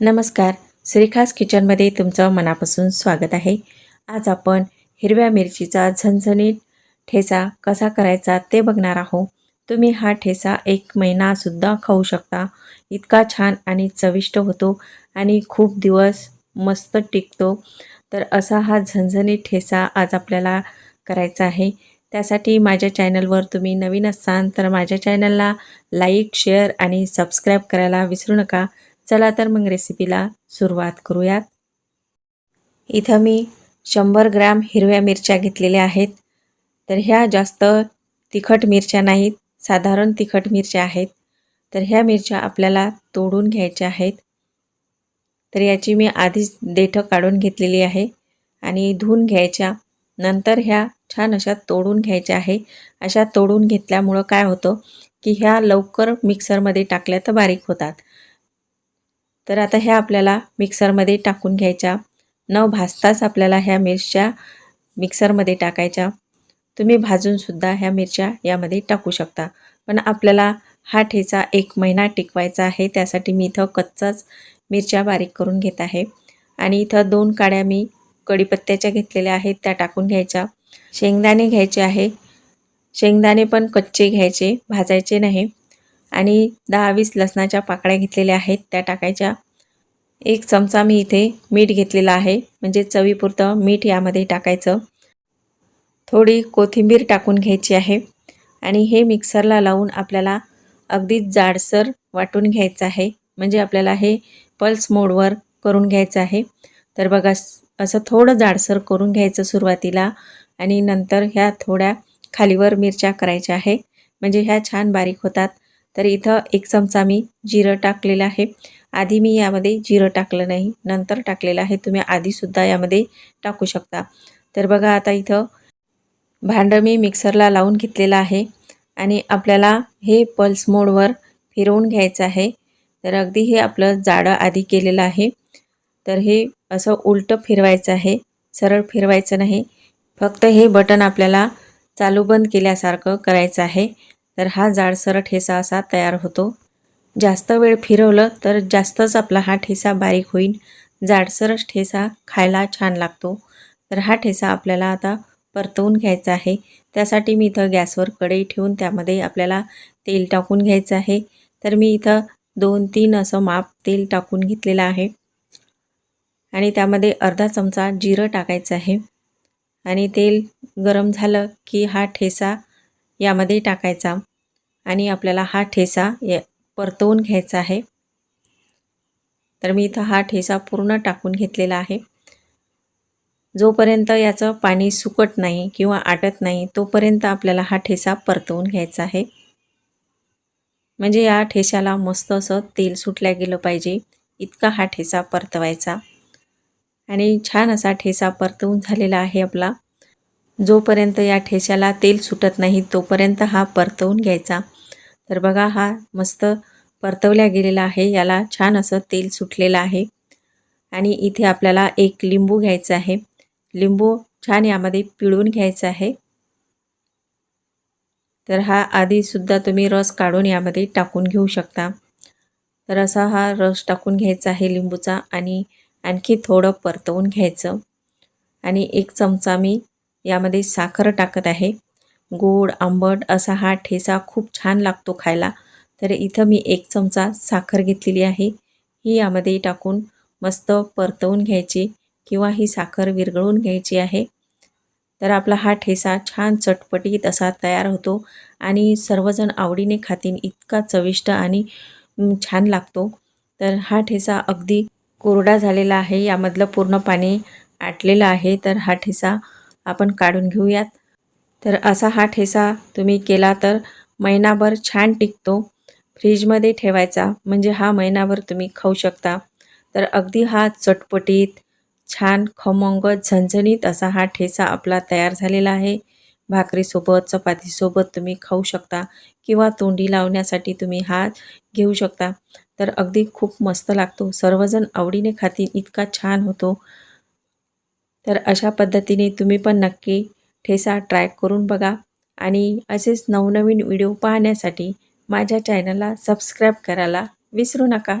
नमस्कार. श्रीखास किचनमध्ये तुमचं मनापासून स्वागत आहे. आज आपण हिरव्या मिरचीचा झणझणीत ठेचा कसा करायचा ते बघणार आहोत. तुम्ही हा ठेचा एक महिनासुद्धा खाऊ शकता. इतका छान आणि चविष्ट होतो आणि खूप दिवस मस्त टिकतो. तर असा हा झणझणीत ठेचा आज आपल्याला करायचा आहे. त्यासाठी माझ्या चॅनलवर तुम्ही नवीन असाल तर माझ्या चॅनलला लाईक शेअर आणि सबस्क्राईब करायला विसरू नका. चला तर मग रेसिपीला सुरुवात करूयात. इथं मी शंभर ग्रॅम हिरव्या मिरच्या घेतलेल्या आहेत. तर ह्या जास्त तिखट मिरच्या नाहीत साधारण तिखट मिरच्या आहेत. तर ह्या मिरच्या आपल्याला तोडून घ्यायच्या आहेत. तर याची मी आधीच देठं काढून घेतलेली आहे आणि धुवून घ्यायच्या. नंतर ह्या छान अशा तोडून घ्यायच्या आहे. अशा तोडून घेतल्यामुळं काय होतं की ह्या लवकर मिक्सरमध्ये टाकल्या तर बारीक होतात. तर आता ह्या आपल्याला मिक्सरमध्ये टाकून घ्यायच्या. न भाजताच आपल्याला ह्या मिरच्या मिक्सरमध्ये टाकायच्या. तुम्ही भाजूनसुद्धा ह्या मिरच्या यामध्ये टाकू शकता. पण आपल्याला हा ठेचा एक महिना टिकवायचा आहे. त्यासाठी मी इथं कच्चाच मिरच्या बारीक करून घेत आहे. आणि इथं दोन काड्या मी कढीपत्त्याच्या घेतलेल्या आहेत. त्या टाकून घ्यायच्या. शेंगदाणे घ्यायचे आहे. शेंगदाणे पण कच्चे घ्यायचे. भाजायचे नाही. आणि दहा वीस लसणाच्या पाकळ्या घेतलेल्या आहेत. त्या टाकायच्या. एक चमचा मी इथे मीठ घेतलेलं आहे. म्हणजे चवीपुरतं मीठ यामध्ये टाकायचं. थोडी कोथिंबीर टाकून घ्यायची आहे. आणि हे मिक्सरला लावून आपल्याला अगदीच जाडसर वाटून घ्यायचं आहे. म्हणजे आपल्याला हे पल्स मोडवर करून घ्यायचं आहे. तर बघा असं थोडं जाडसर करून घ्यायचं सुरुवातीला. आणि नंतर ह्या थोड्या खालीवर मिरच्या करायच्या आहे. म्हणजे ह्या छान बारीक होतात. तर इथं एक चमचा मी जिरं टाकलेलं आहे. आधी मी यामध्ये जिरं टाकलं नाही नंतर टाकलेलं आहे. तुम्ही आधीसुद्धा यामध्ये टाकू शकता. तर बघा आता इथं भांडं मी मिक्सरला लावून घेतलेलं आहे आणि आपल्याला हे पल्स मोडवर फिरवून घ्यायचं आहे. तर अगदी हे आपलं जाडं आधी केलेलं आहे. तर हे असं उलटं फिरवायचं आहे. सरळ फिरवायचं नाही. फक्त हे बटन आपल्याला चालू बंद केल्यासारखं करायचं आहे. तर हा जाडसर ठेसा असा तयार होतो. जास्त वेळ फिरवलं तर जास्तच आपला हा ठेसा बारीक होईल जाडसरच ठेसा खायला छान लागतो. तर हा ठेसा आपल्याला आता परतवून घ्यायचा आहे. त्यासाठी मी इथं गॅसवर कढई ठेवून त्यामध्ये आपल्याला तेल टाकून घ्यायचं आहे. तर मी इथं दोन तीन असं माप तेल टाकून घेतलेलं आहे. आणि त्यामध्ये अर्धा चमचा जिरं टाकायचं आहे. आणि तेल गरम झालं की हा ठेसा यामध्ये टाकायचा आणि आपल्याला हा ठेसा या परतवून घ्यायचा आहे. तर मी इथं हा ठेसा पूर्ण टाकून घेतलेला आहे. जोपर्यंत याचं पाणी सुकट नाही किंवा आटत नाही तोपर्यंत आपल्याला हा ठेसा परतवून घ्यायचा आहे. म्हणजे या ठेशाला मस्त असं तेल सुटल्या गेलं पाहिजे इतका हा ठेसा परतवायचा. आणि छान असा ठेसा परतवून झालेला आहे आपला. जोपर्यंत या ठेशाला तेल सुटत नाही तोपर्यंत हा परतवून घ्यायचा. तर बघा हा मस्त परतवल्या गेलेला आहे. याला छान असं तेल सुटलेलं आहे. आणि इथे आपल्याला एक लिंबू घ्यायचा आहे. लिंबू छान यामध्ये पिळून घ्यायचा आहे. तर हा आधीसुद्धा तुम्ही रस काढून यामध्ये टाकून घेऊ शकता. तर असा हा रस टाकून घ्यायचा आहे लिंबूचा आणि आणखी थोडं परतवून घ्यायचं. आणि एक चमचा मी यामध्ये साखर टाकत आहे. गोड आंबट असा हा ठेसा खूप छान लागतो खायला. तर इथं मी एक चमचा साखर घेतलेली आहे. ही यामध्ये टाकून मस्त परतवून घ्यायची किंवा ही साखर विरघळून घ्यायची आहे. तर आपला हा ठेसा छान चटपटीत असा तयार होतो आणि सर्वजण आवडीने खातीन इतका चविष्ट आणि छान लागतो. तर हा ठेसा अगदी कोरडा झालेला आहे. यामधलं पूर्ण पाणी आटलेलं आहे. तर हा ठेसा आपण काढून घेऊयात. तर असा हा ठेसा तुम्ही केला तर महिनाभर छान टिकतो. फ्रीजमध्ये ठेवायचा म्हणजे हा महिनाभर तुम्ही खाऊ शकता. तर अगदी हा चटपटीत छान खमंग झणझणीत असा हा ठेसा आपला तयार झालेला आहे. भाकरीसोबत चपातीसोबत तुम्ही खाऊ शकता किंवा तोंडी लावण्यासाठी तुम्ही हा घेऊ शकता. तर अगदी खूप मस्त लागतो. सर्वजण आवडीने खातील इतका छान होतो. तर अशा पद्धतीने तुम्ही पण नक्की ठेसा ट्राय करून बघा. आणि असेच नवनवीन व्हिडिओ पाहण्यासाठी माझ्या चॅनलला सबस्क्राईब करायला विसरू नका.